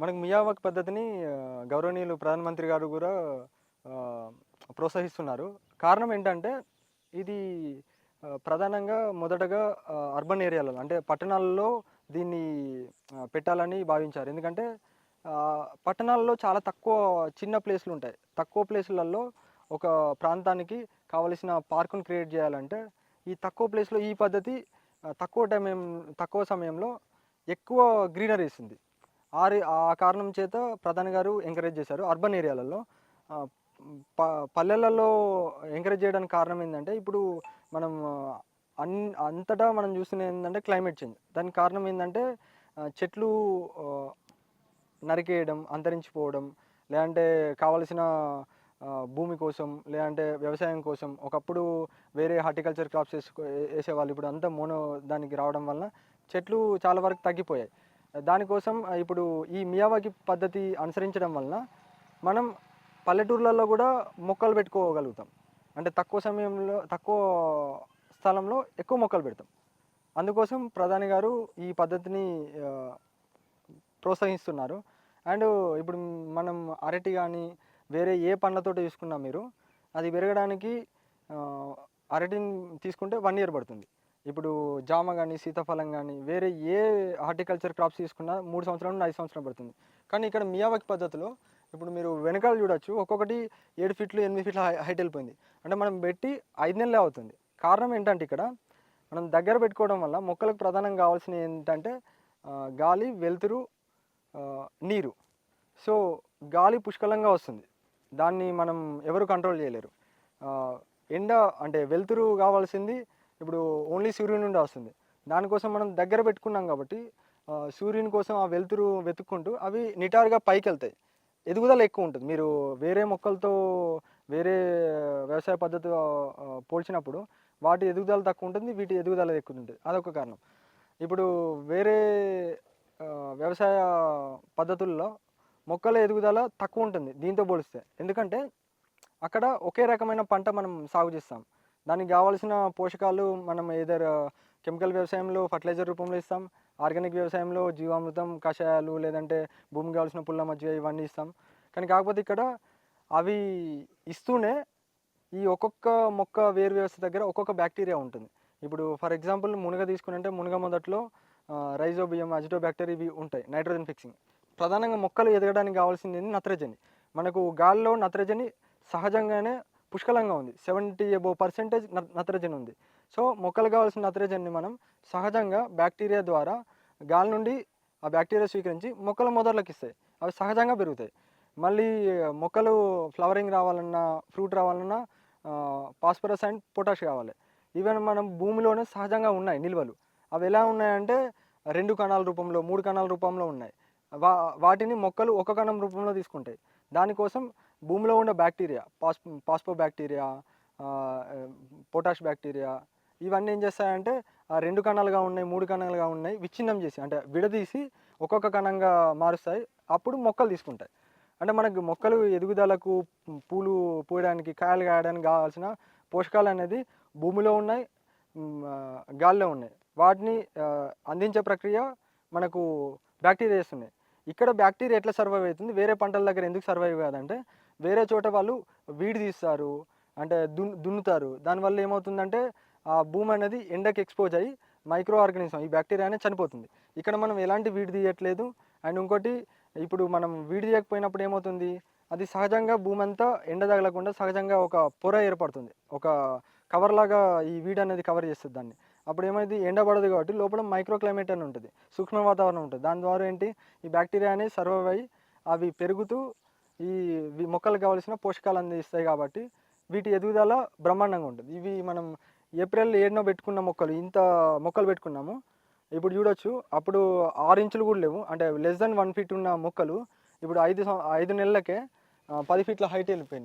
మనకు మియావాక్ పద్ధతిని గౌరవనీయులు ప్రధానమంత్రి గారు కూడా ప్రోత్సహిస్తున్నారు. కారణం ఏంటంటే ఇది ప్రధానంగా మొదటగా అర్బన్ ఏరియాలలో అంటే పట్టణాలలో దీన్ని పెట్టాలని భావించారు. ఎందుకంటే పట్టణాల్లో చాలా తక్కువ చిన్న ప్లేస్లు ఉంటాయి. తక్కువ ప్లేసులలో ఒక ప్రాంతానికి కావలసిన పార్కును క్రియేట్ చేయాలంటే ఈ తక్కువ ప్లేస్లో ఈ పద్ధతి తక్కువ టైం తక్కువ సమయంలో ఎక్కువ గ్రీనరీ ఇస్తుంది. ఆ రి- ఆ కారణం చేత ప్రధాని గారు ఎంకరేజ్ చేశారు అర్బన్ ఏరియాలలో. ప పల్లెలలో ఎంకరేజ్ చేయడానికి కారణం ఏంటంటే ఇప్పుడు మనం అన్ అంతటా మనం చూస్తున్న ఏంటంటే క్లైమేట్ చేంజ్. దానికి కారణం ఏంటంటే చెట్లు నరికేయడం అంతరించిపోవడం లేదంటే కావలసిన భూమి కోసం లేదంటే వ్యవసాయం కోసం ఒకప్పుడు వేరే హార్టికల్చర్ క్రాప్స్ వేసుకో వేసేవాళ్ళు. ఇప్పుడు అంతా మోనో దానికి రావడం వలన చెట్లు చాలా వరకు తగ్గిపోయాయి. దానికోసం ఇప్పుడు ఈ మియావాకి పద్ధతి అనుసరించడం వలన మనం పల్లెటూర్లలో కూడా మొక్కలు పెట్టుకోగలుగుతాం. అంటే తక్కువ సమయంలో తక్కువ స్థలంలో ఎక్కువ మొక్కలు పెడతాం. అందుకోసం ప్రధాని గారు ఈ పద్ధతిని ప్రోత్సహిస్తున్నారు. అండ్ ఇప్పుడు మనం అరటి కానీ వేరే ఏ పండ్లతో తీసుకున్నా మీరు అది పెరగడానికి అరటిని తీసుకుంటే వన్ ఇయర్ పడుతుంది. ఇప్పుడు జామ కానీ సీతాఫలం కానీ వేరే ఏ హార్టికల్చర్ క్రాప్స్ తీసుకున్నా మూడు సంవత్సరాల నుండి ఐదు సంవత్సరాలు పడుతుంది. కానీ ఇక్కడ మియావకి పద్ధతిలో ఇప్పుడు మీరు వెనకాల చూడొచ్చు ఒక్కొక్కటి ఏడు ఫీట్లు ఎనిమిది ఫీట్ల హై- హైట్ వెళ్ళిపోయింది. అంటే మనం పెట్టి ఐదు నెలలే అవుతుంది. కారణం ఏంటంటే ఇక్కడ మనం దగ్గర పెట్టుకోవడం వల్ల మొక్కలకు ప్రధానంగా కావాల్సిన ఏంటంటే గాలి వెలుతురు నీరు. సో గాలి పుష్కలంగా వస్తుంది. దాన్ని మనం ఎవరు కంట్రోల్ చేయలేరు. ఎండ అంటే వెలుతురు కావాల్సింది ఇప్పుడు ఓన్లీ సూర్యుని నుండి వస్తుంది. దానికోసం మనం దగ్గర పెట్టుకున్నాం కాబట్టి సూర్యుని కోసం ఆ వెలుతురు వెతుక్కుంటూ అవి నిటారుగా పైకి వెళ్తాయి ఎదుగుదల ఎక్కువ ఉంటుంది. మీరు వేరే మొక్కలతో వేరే వ్యవసాయ పద్ధతి పోల్చినప్పుడు వాటి ఎదుగుదల తక్కువ ఉంటుంది వీటి ఎదుగుదల ఎక్కువ ఉంటుంది. అదొక కారణం. ఇప్పుడు వేరే వ్యవసాయ పద్ధతుల్లో మొక్కల ఎదుగుదల తక్కువ ఉంటుంది దీంతో పోలిస్తే. ఎందుకంటే అక్కడ ఒకే రకమైన పంట మనం సాగు చేస్తాం. దానికి కావాల్సిన పోషకాలు మనం ఏదర్ కెమికల్ వ్యవసాయంలో ఫర్టిలైజర్ రూపంలో ఇస్తాం. ఆర్గానిక్ వ్యవసాయంలో జీవామృతం కషాయాలు లేదంటే భూమికి కావాల్సిన పుల్ల మజ్జిగ ఇవన్నీ ఇస్తాం. కానీ కాకపోతే ఇక్కడ అవి ఇస్తూనే ఈ ఒక్కొక్క మొక్క వేరు వ్యవస్థ దగ్గర ఒక్కొక్క బ్యాక్టీరియా ఉంటుంది. ఇప్పుడు ఫర్ ఎగ్జాంపుల్ మునగ తీసుకుని మునగ మొదట్లో రైజోబియం అజిటో బ్యాక్టీరియా ఇవి ఉంటాయి నైట్రోజన్ ఫిక్సింగ్. ప్రధానంగా మొక్కలు ఎదగడానికి కావాల్సింది నత్రజని. మనకు గాల్లో నత్రజని సహజంగానే పుష్కలంగా ఉంది. సెవెంటీ ఎబో పర్సెంటేజ్ నత్రజని ఉంది. సో మొక్కలు కావాల్సిన నత్రజనిని మనం సహజంగా బ్యాక్టీరియా ద్వారా గాలి నుండి ఆ బ్యాక్టీరియా స్వీకరించి మొక్కల మొదట్లోకి ఇస్తాయి అవి సహజంగా పెరుగుతాయి. మళ్ళీ మొక్కలు ఫ్లవరింగ్ రావాలన్నా ఫ్రూట్ రావాలన్నా పాస్పరస్ అండ్ పొటాష్ కావాలి. ఈవెన్ మనం భూమిలోనే సహజంగా ఉన్నాయి నిల్వలు. అవి ఎలా ఉన్నాయంటే రెండు కణాల రూపంలో మూడు కణాల రూపంలో ఉన్నాయి. వా వాటిని మొక్కలు ఒక కణం రూపంలో తీసుకుంటాయి. దానికోసం భూమిలో ఉన్న బ్యాక్టీరియా పాస్ పాస్పో బ్యాక్టీరియా పొటాష్ బ్యాక్టీరియా ఇవన్నీ ఏం చేస్తాయంటే ఆ రెండు కణాలుగా ఉన్నాయి మూడు కణాలుగా ఉన్నాయి విచ్ఛిన్నం చేసి అంటే విడదీసి ఒక్కొక్క కణంగా మారుస్తాయి. అప్పుడు మొక్కలు తీసుకుంటాయి. అంటే మనకు మొక్కలు ఎదుగుదలకు పూలు పూయడానికి కాయలు కాయడానికి కావాల్సిన పోషకాలు అనేది భూమిలో ఉన్నాయి గాల్లో ఉన్నాయి. వాటిని అందించే ప్రక్రియ మనకు బ్యాక్టీరియా చేస్తున్నాయి ఇక్కడ బ్యాక్టీరియా ఎట్లా సర్వైవ్ అవుతుంది? వేరే పంటల దగ్గర ఎందుకు సర్వైవ్ కాదంటే వేరే చోట వాళ్ళు వీడి తీస్తారు అంటే దున్ దున్నుతారు. దానివల్ల ఏమవుతుందంటే ఆ భూమి అనేది ఎండకి ఎక్స్పోజ్ అయ్యి మైక్రో ఆర్గానిజం ఈ బ్యాక్టీరియా అనేది చనిపోతుంది. ఇక్కడ మనం ఎలాంటి వీడి తీయట్లేదు. అండ్ ఇంకోటి ఇప్పుడు మనం వీడి తీయకపోయినప్పుడు ఏమవుతుంది? అది సహజంగా భూమి అంతా ఎండ తగలకుండా సహజంగా ఒక పొర ఏర్పడుతుంది. ఒక కవర్ లాగా ఈ వీడ్ అనేది కవర్ చేస్తుంది దాన్ని. అప్పుడు ఏమైంది? ఎండ పడదు కాబట్టి లోపల మైక్రో క్లైమేట్ అని ఉంటుంది. సూక్ష్మ వాతావరణం ఉంటుంది. దాని ద్వారా ఏంటి? ఈ బ్యాక్టీరియా అనేది సర్వైవ్ అయ్యి అవి పెరుగుతూ ఈ మొక్కలకు కావాల్సిన పోషకాలు అందిస్తాయి కాబట్టి వీటి ఎదుగుదల బ్రహ్మాండంగా ఉంటుంది. ఇవి మనం ఏప్రిల్ ఏడునో పెట్టుకున్న మొక్కలు ఇంత మొక్కలు పెట్టుకున్నాము. ఇప్పుడు చూడొచ్చు అప్పుడు ఆరు ఇంచులు కూడా లేవు. అంటే లెస్ దెన్ వన్ ఫీట్ ఉన్న మొక్కలు ఇప్పుడు ఐదు ఐదు నెలలకే పది ఫీట్ల హైట్ వెళ్ళిపోయింది